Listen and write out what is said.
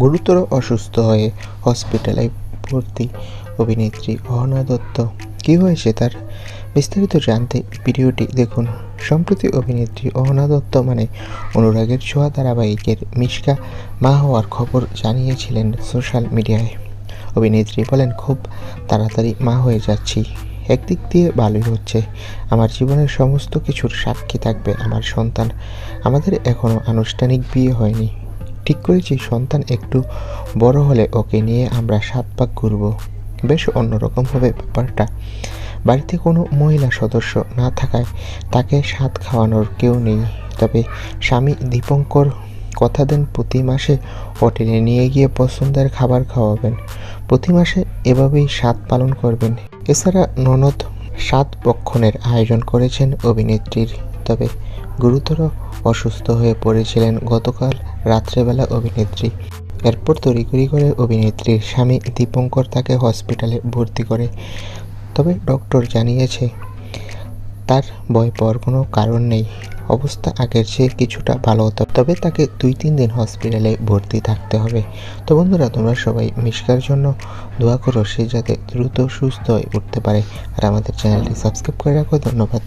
গুরুতর অসুস্থ হয়ে হসপিটালে ভর্তি অভিনেত্রী অহনা দত্ত। কী হয়েছে তার? বিস্তারিত জানতে ভিডিওটি দেখুন। সম্প্রতি অভিনেত্রী অহনা দত্ত মানে অনুরাগের ছোঁয়া ধারাবাহিকের মিশকা মা হওয়ার খবর জানিয়েছিলেন সোশ্যাল মিডিয়ায়। অভিনেত্রী বলেন, খুব তাড়াতাড়ি মা হয়ে যাচ্ছি। একদিক দিয়ে ভালোই হচ্ছে। আমার জীবনের সমস্ত কিছুর সাক্ষী থাকবে আমার সন্তান। আমাদের এখনও আনুষ্ঠানিক বিয়ে হয়নি। ঠিক করেছি, সন্তান একটু বড় হলে ওকে নিয়ে আমরা সাত পাক ঘুরব। বেশ অন্যরকম হবে ব্যাপারটা। বাড়িতে কোনো মহিলা সদস্য না থাকায় তাকে স্বাদ খাওয়ানোর কেউ নেই। তবে স্বামী দীপঙ্কর কথা দেন প্রতি মাসে হোটেলে নিয়ে গিয়ে পছন্দের খাবার খাওয়াবেন। প্রতি মাসে এভাবেই স্বাদ পালন করবেন। এছাড়া ননদ সাত পক্ষণের আয়োজন করেছেন অভিনেত্রীর। তবে গুরুতর অসুস্থ হয়ে পড়েছিলেন গতকাল রাত্রেবেলা অভিনেত্রী। এরপর তড়িঘড়ি করে অভিনেত্রীর স্বামী দীপঙ্কর তাকে হসপিটালে ভর্তি করে। তবে ডক্টর জানিয়েছে, তার ভয় পাওয়ার কোনো কারণ নেই। অবস্থা আগের চেয়ে কিছুটা ভালো হতো। তবে তাকে দুই, তিন দিন হসপিটালে ভর্তি থাকতে হবে। তো বন্ধুরা, তোমরা সবাই মিশকার জন্য দোয়া করো, সে যাতে দ্রুত সুস্থ হয়ে উঠতে পারে। আর আমাদের চ্যানেলটি সাবস্ক্রাইব করে রাখো। ধন্যবাদ।